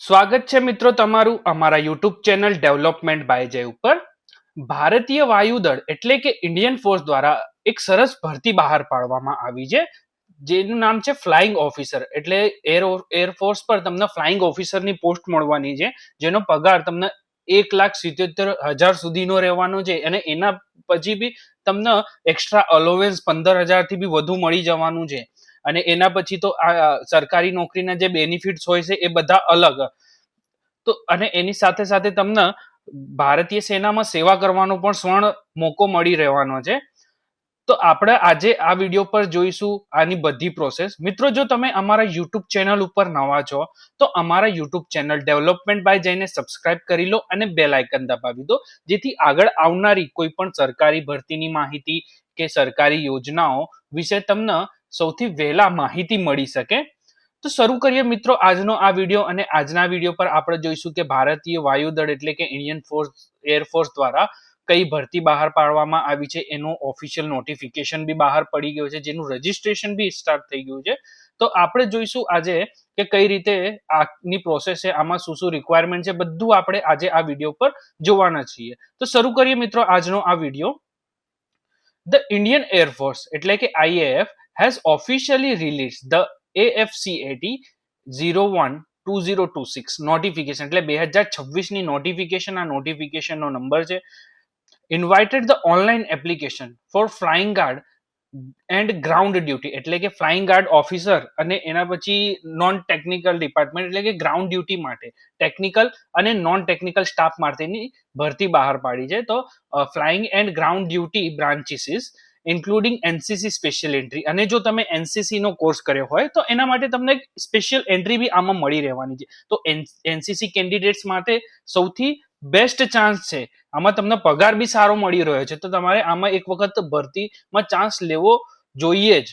સ્વાગત છે મિત્રો તમારું અમારા યુટ્યુબ ચેનલ ડેવલપમેન્ટ બાય જય ઉપર. ભારતીય વાયુદળ એટલે કે ઇન્ડિયન ફોર્સ દ્વારા એક સરસ ભરતી બહાર પાડવામાં આવી છે, જેનું નામ છે ફ્લાઇંગ ઓફિસર. એટલે એર એરફોર્સ પર તમને ફ્લાઇંગ ઓફિસરની પોસ્ટ મળવાની છે, જેનો પગાર તમને એક લાખ સિત્યોતેર હજાર સુધીનો રહેવાનો છે અને એના પછી બી તમને એક્સ્ટ્રા અલોવેન્સ પંદર હજારથી બી વધુ મળી જવાનું છે. અને એના પછી તો આ સરકારી નોકરીના જે બેનિફિટ્સ હોય છે, એ બધા અલગ. તો, અને એની સાથે સાથે તમને ભારતીય સેનામાં સેવા કરવાનો પણ સ્વર્ણ મોકો મળી રહેવાનો છે. તો આપણે આજે આ વીડિયો પર જોઈશું આની બધી પ્રોસેસ મિત્રો, જો તમે અમારા યુટ્યુબ ચેનલ ઉપર નવા છો, તો અમારા યુટ્યુબ ચેનલ ડેવલપમેન્ટ બાય જઈને સબસ્ક્રાઇબ કરી લો અને બેલ આઇકન દબાવી દો, જેથી આગળ આવનારી કોઈ પણ સરકારી ભરતીની માહિતી કે સરકારી યોજનાઓ વિશે તમને સૌથી વહેલા માહિતી મળી શકે. તો શરૂ કરીએ મિત્રો આજનો આ વીડિયો અને આજના વીડિયો પર આપણે જોઈશું કે ભારતીય વાયુદળ એટલે કે ઇન્ડિયન ફોર્સ એરફોર્સ દ્વારા કઈ ભરતી બહાર પાડવામાં આવી છે એનું ઓફિશિયલ નોટિફિકેશન બી બહાર પડી ગયું છે, જેનું રજિસ્ટ્રેશન બી સ્ટાર્ટ થઈ ગયું છે. તો આપણે જોઈશું આજે કે કઈ રીતે આની પ્રોસેસ છે, આમાં શું શું રિક્વાયરમેન્ટ છે, બધું આપણે આજે આ વીડિયો પર જોવાના છીએ. તો શરૂ કરીએ મિત્રો આજનો આ વીડિયો. ધ ઇન્ડિયન એરફોર્સ એટલે કે IAF has officially release the AFCAT zero one two zero two six notification એટલે બે હજાર છવ્વીસની નોટિફિકેશન આ નોટિફિકેશનનો નંબર છે. Invited the online application for flying guard and ground duty એટલે કે ફ્લાઇંગ ગાર્ડ ઓફિસર અને એના પછી નોન ટેકનિકલ ડિપાર્ટમેન્ટ એટલે કે ગ્રાઉન્ડ ડ્યુટી માટે. ટેકનિકલ અને નોન ટેકનિકલ સ્ટાફ માટેની ભરતી બહાર પાડી છે. તો flying and ground duty branches including NCC special entry અને જો તમે એનસીસી નો કોર્સ કર્યો હોય, તો એના માટે તમને સ્પેશિયલ એન્ટ્રી બી આમાં મળી રહેવાની છે. તો એનસીસી કેન્ડિડેટ્સ માટે સૌથી બેસ્ટ ચાન્સ છે. આમાં તમને પગાર બી સારો મળી રહ્યો છે. તો તમારે આમાં એક વખત ભરતીમાં ચાન્સ લેવો જોઈએ જ.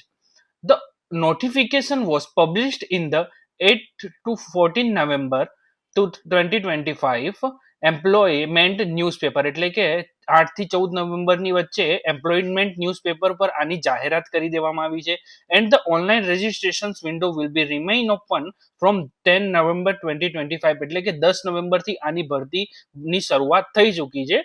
The notification was published in the eight to fourteen November to twenty twenty five employment newspaper એટલે કે આઠથી ચૌદ નવેમ્બરની વચ્ચે એમ્પ્લોયમેન્ટ ન્યૂઝપેપર પર આની જાહેરાત કરી દેવામાં આવી છે. And the online registration window will be remain open from ten November twenty twenty five એટલે કે દસ નવેમ્બરથી આની ભરતીની શરૂઆત થઈ ચૂકી છે.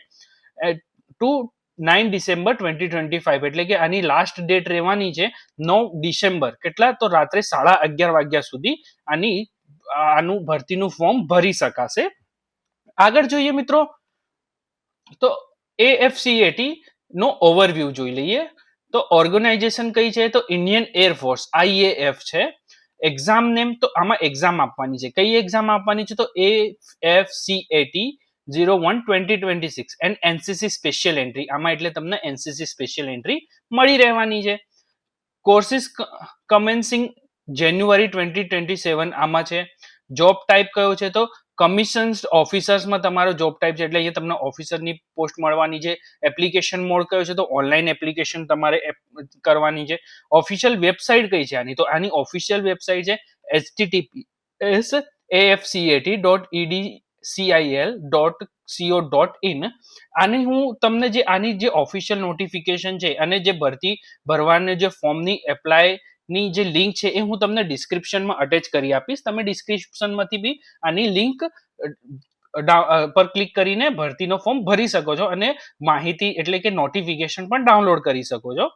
To nine December twenty twenty five એટલે કે આની લાસ્ટ ડેટ રહેવાની છે નવ ડિસેમ્બર કેટલા? તો રાત્રે સાડા અગિયાર વાગ્યા સુધી આની, આનું ભરતીનું ફોર્મ ભરી શકાશે. આગળ જોઈએ મિત્રો. તો એએફસીએટી નો ઓવરવ્યૂ જોઈ લઈએ. તો ઓર્ગેનાઇઝેશન કઈ છે? તો ઇન્ડિયન એરફોર્સ આઈએએફ છે. એક્ઝામ નેમ તો આમાં એક્ઝામ આપવાની છે. કઈ એક્ઝામ આપવાની છે? તો A F C one twenty twenty six and NCC special entry આમાં એટલે તમને એનસીસી સ્પેશિયલ એન્ટ્રી મળી રહેવાની છે. Courses commencing January twenty twenty seven આમાં છે. જોબ ટાઈપ કયો છે? તો કમિશન ઓફિસર્સમાં તમારો જોબ ટાઈપ છે એટલે અહીંયા તમને ઓફિસરની પોસ્ટ મળવાની છે એપ્લિકેશન મોડ કયો છે તો ઓનલાઈન એપ્લિકેશન તમારે કરવાની છે. ઓફિશિયલ વેબસાઇટ કઈ છે આની? તો આની ઓફિશિયલ વેબસાઇટ છે HTTP S AFCAT dot ED CIL dot CO dot in આને હું તમને જે આની જે ઓફિશિયલ નોટિફિકેશન છે અને જે ભરતી ભરવાને જે ફોર્મની એપ્લાય ની જે લિંક છે એ હું તમને ડિસ્ક્રિપ્શનમાં અટેચ કરી આપીશ. તમે ડિસ્ક્રિપ્શનમાંથી બી આની લિંક પર ક્લિક કરીને ભરતીનો ફોર્મ ભરી શકો છો અને માહિતી એટલે કે નોટિફિકેશન પણ ડાઉનલોડ કરી શકો છો.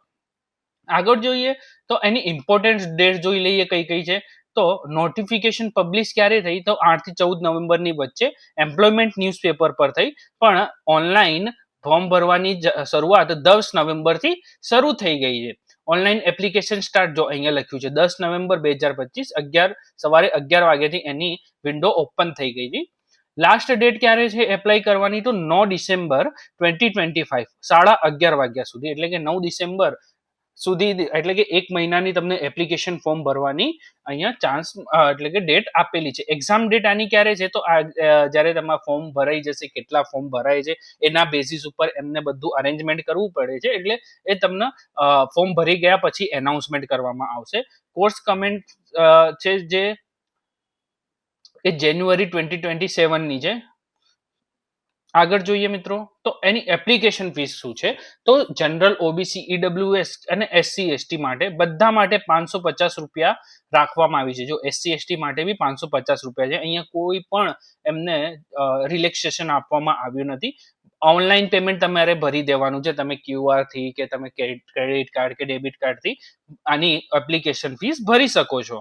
આગળ જોઈએ તો એની ઇમ્પોર્ટન્ટ ડેટ જોઈ લઈએ કઈ કઈ છે. તો નોટિફિકેશન પબ્લિશ ક્યારે થઈ? તો આઠથી ચૌદ નવેમ્બરની વચ્ચે એમ્પ્લોયમેન્ટ ન્યૂઝપેપર પર થઈ. પણ ઓનલાઈન ફોર્મ ભરવાની શરૂઆત દસ નવેમ્બરથી શરૂ થઈ ગઈ છે. ઓનલાઈન એપ્લિકેશન સ્ટાર્ટ જો અહીંયા લખ્યું છે, દસ નવેમ્બર બે હજાર પચીસ, અગિયાર, સવારે અગિયાર વાગ્યાથી એની વિન્ડો ઓપન થઈ ગઈ હતી. લાસ્ટ ડેટ ક્યારે છે એપ્લાય કરવાની તો નવ ડિસેમ્બર ટ્વેન્ટી ટ્વેન્ટી ફાઈવ સાડા અગિયાર વાગ્યા સુધી, એટલે કે નવ ડિસેમ્બર સુધી એટલે કે એક મહિનાની તમને એપ્લિકેશન ફોર્મ ભરવાની અહીંયા ચાન્સ એટલે કે ડેટ આપેલી છે. એક્ઝામ ડેટ આની ક્યારે છે? તો આ જ્યારે તમારા ફોર્મ ભરાઈ જશે, કેટલા ફોર્મ ભરાય છે, એના બેસિસ ઉપર એમને બધું અરેન્જમેન્ટ કરવું પડે છે. એટલે એ તમને ફોર્મ ભરી ગયા પછી એનાઉન્સમેન્ટ કરવામાં આવશે. કોર્સ કમેન્ટ છે જે, એ જાન્યુઆરી ટ્વેન્ટી ટ્વેન્ટી સેવનની છે. આગળ જોઈએ મિત્રો, તો એની એપ્લિકેશન ફીસ શું છે? તો જનરલ ઓબીસી ઈડબ્લ્યુએસ અને એસસી એસટી માટે બધા માટે પાંચસો પચાસ રૂપિયા રાખવામાં આવી છે. જો એસસી એસટી માટે બી પાંચસો પચાસ રૂપિયા છે, અહીંયા કોઈ પણ એમને રિલેક્સેશન આપવામાં આવ્યું નથી. ઓનલાઈન પેમેન્ટ તમારે ભરી દેવાનું છે. તમે ક્યુઆરથી કે તમે ક્રેડિટ કાર્ડ કે ડેબિટ કાર્ડથી આની એપ્લિકેશન ફીસ ભરી શકો છો.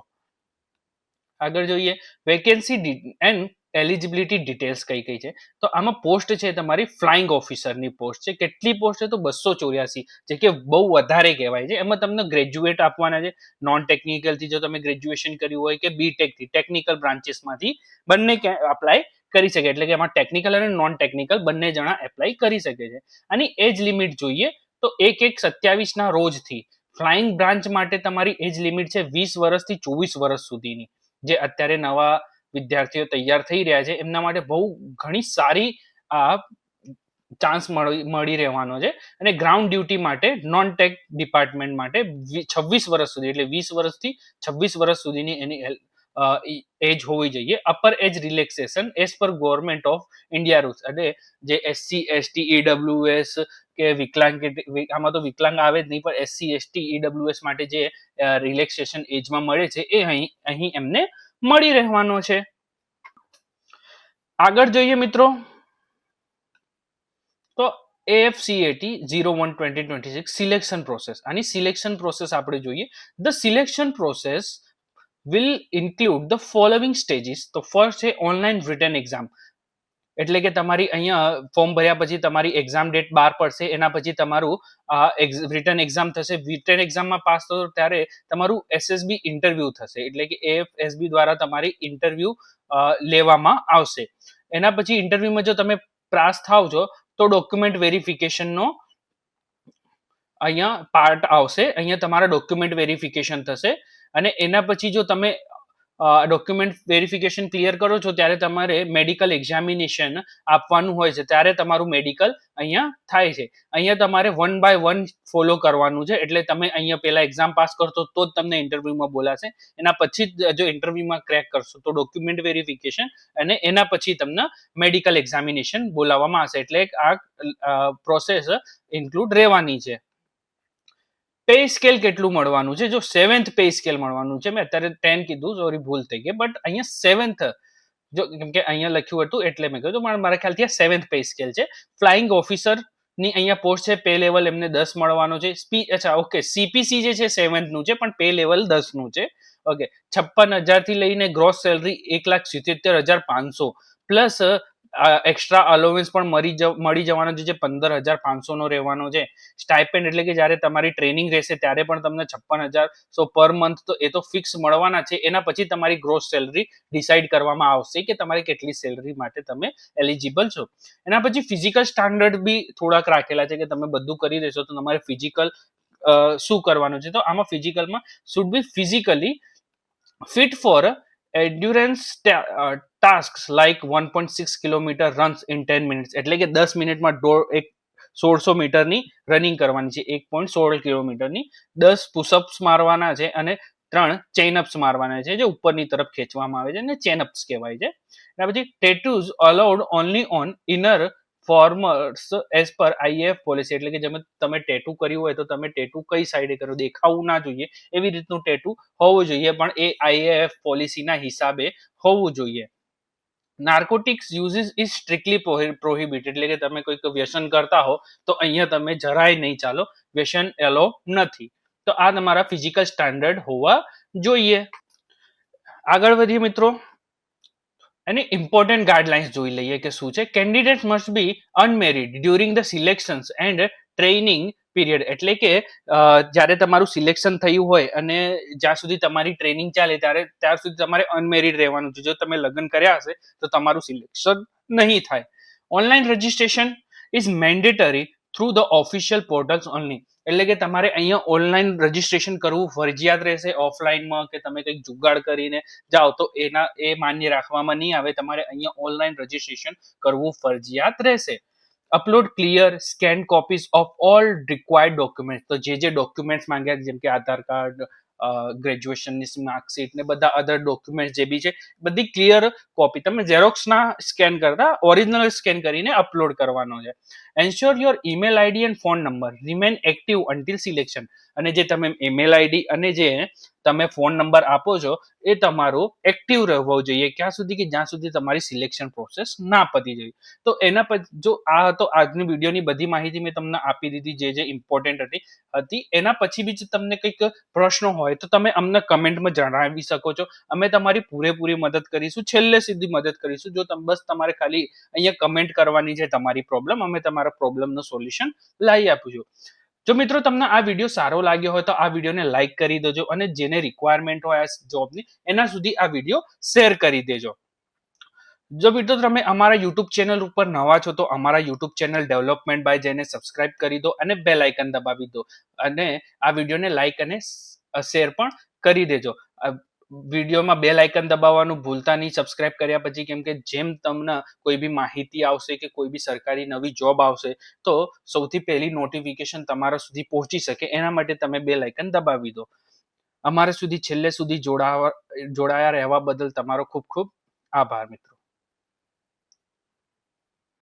આગળ જોઈએ વેકેન્સી એન્ડ એલિજિબિલિટી ડિટેલ્સ કઈ કઈ છે. તો આમાં પોસ્ટ છે તમારી ફ્લાઇંગ ઓફિસરની પોસ્ટ છે. કેટલી પોસ્ટ છે તો બસો ચોર્યાસી, જે કે બહુ વધારે કહેવાય છે. એમાં તમને ગ્રેજ્યુએટ આપવાના છે. નોન ટેકનિકલથી જો તમે ગ્રેજ્યુએશન કર્યું હોય કે બીટેકથી ટેકનિકલ બ્રાન્ચીસમાંથી બંને અપ્લાય કરી શકે. એટલે કે એમાં ટેકનિકલ અને નોન ટેકનિકલ બંને જણા એપ્લાય કરી શકે છે. અને એજ લિમિટ જોઈએ તો એક એક સત્યાવીસના રોજથી ફ્લાઇંગ બ્રાન્ચ માટે તમારી એજ લિમિટ છે વીસ વર્ષથી ચોવીસ વર્ષ સુધીની. જે અત્યારે નવા વિદ્યાર્થીઓ તૈયાર થઈ રહ્યા છે. એમના માટે બહુ ઘણી સારી, આ ચાન્સ મળી રહેવાનો છે. અને ગ્રાઉન્ડ ડ્યુટી માટે નોન ટેક ડિપાર્ટમેન્ટ માટે છવ્વીસ વર્ષ સુધી, એટલે વીસ વર્ષથી છવ્વીસ વર્ષ સુધીની એની એજ હોવી જોઈએ. Upper age relaxation as per government of India rules અને જે એસસી એસટી ઈડબ્લ્યુએસ કે વિકલાંગ આમાં તો વિકલાંગ આવે જ નહીં, પણ એસસી એસટી ઈડબ્લ્યુએસ માટે જે રિલેક્સેશન એજમાં મળે છે, એ અહીં અહીં એમને મળી રહેવાનો છે. આગળ જોઈએ મિત્રો. તો AFCAT zero one twenty twenty six selection process આની સિલેક્શન પ્રોસેસ આપણે જોઈએ. The selection process will include the following stages તો ફર્સ્ટ છે ઓનલાઈન રિટર્ન એક્ઝામ એટલે કે તમારી અહીંયા ફોર્મ ભર્યા પછી તમારી એક્ઝામ ડેટ બહાર પડશે, એના પછી તમારું રિટર્ન એક્ઝામ થશે. રિટર્ન એક્ઝામમાં પાસ થશો ત્યારે તમારું એસએસબી ઇન્ટરવ્યુ થશે. એટલે કે એફએસબી દ્વારા તમારી ઇન્ટરવ્યુ લેવામાં આવશે. એના પછી ઇન્ટરવ્યુમાં જો તમે પાસ થાવ છો, તો ડોક્યુમેન્ટ વેરિફિકેશનનો અહીંયા પાર્ટ આવશે. અહીંયા તમારા ડોક્યુમેન્ટ વેરિફિકેશન થશે. અને એના પછી જો તમે ડોક્યુમેન્ટ વેરિફિકેશન ક્લિયર કરો છો, ત્યારે તમારે મેડિકલ એક્ઝામિનેશન આપવાનું હોય છે. ત્યારે તમારું મેડિકલ અહીંયા થાય છે. અહીંયા તમારે વન બાય વન ફોલો કરવાનું છે. એટલે તમે અહીંયા પહેલા એક્ઝામ પાસ કરશો તો જ તમને ઇન્ટરવ્યુમાં બોલાશે. એના પછી જો ઇન્ટરવ્યુમાં ક્રેક કરશો તો ડોક્યુમેન્ટ વેરિફિકેશન અને એના પછી તમને મેડિકલ એક્ઝામિનેશન બોલાવવામાં આવશે. એટલે આ પ્રોસેસ ઇન્ક્લુડ રહેવાની છે. પે સ્કેલ કેટલું મળવાનું છે? જો સેવન્થ પે સ્કેલ મળવાનું છે, મેં અત્યારે ટેન કીધું સોરી ભૂલ થઈ ગઈ બટ અહીંયા સેવન્થ જો કેમ કે અહીંયા લખ્યું હતું એટલે મેં કહ્યું મારા ખ્યાલથી આ સેવન્થ પે સ્કેલ છે. ફ્લાઇંગ ઓફિસરની અહીંયા પોસ્ટ છે પે લેવલ એમને દસ મળવાનો છે. સ્પી અચ્છા ઓકે સીપીસી જે છે સેવન્થનું છે, પણ પે લેવલ દસનું છે. ઓકે છપ્પન હજારથી લઈને ગ્રોસ સેલરી એક લાખ સિત્તેર હજાર પાંચસો. પ્લસ એક્સ્ટ્રા અલોવન્સ પણ મળી મળી જવાનો છે, જે પંદર હજાર પાંચસોનો રહેવાનો છે. સ્ટાઇપેન્ડ એટલે કે જ્યારે તમારી ટ્રેનિંગ રહેશે, ત્યારે પણ તમને છપ્પન હજાર. સો પર મંથ તો એ તો ફિક્સ મળવાના છે. એના પછી તમારી ગ્રોસ સેલરી ડિસાઇડ કરવામાં આવશે કે તમારે કેટલી સેલરી માટે તમે એલિજિબલ છો. એના પછી ફિઝિકલ સ્ટાન્ડર્ડ બી થોડાક રાખેલા છે કે તમે બધું કરી દેશો તો તમારે ફિઝિકલ શું કરવાનું છે? તો આમાં ફિઝિકલમાં should be physically fit for endurance task like one point six kilometre runs in ten minutes એટલે કે દસ મિનિટમાં દોઢ, એક સોળસો મીટરની રનિંગ કરવાની છે. એક પોઈન્ટ સોળ કિલોમીટરની દસ પુશઅપ્સ મારવાના છે અને ત્રણ ચેનઅપ્સ મારવાના છે, જે ઉપરની તરફ ખેંચવામાં આવે છે અને ચેનઅપ્સ કહેવાય છે. એના પછી tattoos allowed only on inner forearms as per IAF policy એટલે કે જેમ તમે ટેટુ કર્યું હોય તો તમે ટેટુ કઈ સાઈડે કરો દેખાવું ના જોઈએ, એવી રીતનું ટેટુ હોવું જોઈએ, પણ એ આઈએએફ પોલિસીના હિસાબે હોવું જોઈએ. Narcotics uses is strictly prohibit એટલે કે તમે કોઈક વ્યસન કરતા હો, તો અહીંયા તમે જરાય નહીં ચાલો, વ્યસન એલો નથી. તો આ તમારા ફિઝિકલ સ્ટાન્ડર્ડ હોવા જોઈએ. આગળ વધીએ મિત્રો. એની ઇમ્પોર્ટન્ટ ગાઈડલાઇન્સ જોઈ લઈએ કે શું છે? Candidate must be unmarried during the selections and training period એટલે કે જ્યારે તમારું સિલેક્શન થયું હોય અને જ્યાં સુધી તમારી ટ્રેનિંગ ચાલે ત્યારે ત્યાર સુધી તમારે અનમેરિડ રહેવાનું છે. જો તમે લગ્ન કર્યા હશે, તો તમારું સિલેક્શન નહીં થાય. Online registration is mandatory through the official portals only એટલે કે તમારે અહીંયા ઓનલાઈન રજીસ્ટ્રેશન કરવું ફરજિયાત રહેશે ઓફલાઈનમાં કે તમે કંઈક જુગાડ કરીને જાઓ તો એના, એ માન્ય રાખવામાં નહીં આવે. તમારે અહીંયા ઓનલાઈન રજીસ્ટ્રેશન કરવું ફરજિયાત રહેશે. Upload clear scan copies of all required document તો જે જે ડોક્યુમેન્ટ્સ માંગ્યા, જેમ કે આધાર કાર્ડ ગ્રેજ્યુએશનની માર્કશીટ ને બધા અધર ડોક્યુમેન્ટ જે બી છે, બધી ક્લિયર કોપી તમે ઝેરોક્સના સ્કેન કરતા ઓરિજિનલ સ્કેન કરીને અપલોડ કરવાનો છે. Ensure your email ID and phone number remain active until selection અને જે તમે ઈમેલ આઈડી અને જે તમે ફોન નંબર આપો છો, એ તમારો એક્ટિવ રહેવો જોઈએ. ક્યાં સુધી કે જ્યાં સુધી તમારી સિલેક્શન પ્રોસેસ ના પતી જાય. તો એના પછી, જો આ હતો આજની વિડીયોની બધી માહિતી મેં તમને આપી દીધી, જે જે ઇમ્પોર્ટન્ટ હતી હતી. એના પછી બી તમને કંઈક પ્રશ્નો હોય તો તમે અમને કમેન્ટમાં જણાવી શકો છો. અમે તમારી પૂરેપૂરી મદદ કરીશું, છેલ્લે સુધી મદદ કરીશું. જો તમે, બસ તમારે ખાલી અહીંયા કમેન્ટ કરવાની છે તમારી પ્રોબ્લેમ અમે તમારા પ્રોબ્લેમનું સોલ્યુશન લાવી આપીશું. જો મિત્રો તમને આ વીડિયો સારો લાગ્યો હોય તો આ વિડીયોને લાઈક કરી દેજો અને જેને રિક્વાયરમેન્ટ હોય જોબની એના સુધી આ વીડિયો શેર કરી દેજો. જો મિત્રો તમે અમારા યુટ્યુબ ચેનલ ઉપર નવા છો તો અમારા યુટ્યુબ ચેનલ ડેવલપમેન્ટ બાય જઈને સબસ્ક્રાઇબ કરી દો અને બે લાઇકન દબાવી દો અને આ વિડીયોને લાઈક અને શેર પણ કરી દેજો. વિડીયોમાં બે લાઇકન દબાવવાનું ભૂલતા નહીં. સબસ્ક્રાઇબ કર્યા પછી કેમ કે જેમ તમને કોઈ બી માહિતી આવશે કે કોઈ બી સરકારી નવી જોબ આવશે, તો સૌથી પહેલી નોટિફિકેશન તમારા સુધી પહોંચી શકે. એના માટે તમે બે લાઇકન દબાવી દો. અમારા સુધી છેલ્લે સુધી જોડાવા, જોડાયા રહેવા બદલ તમારો ખૂબ ખૂબ આભાર મિત્રો.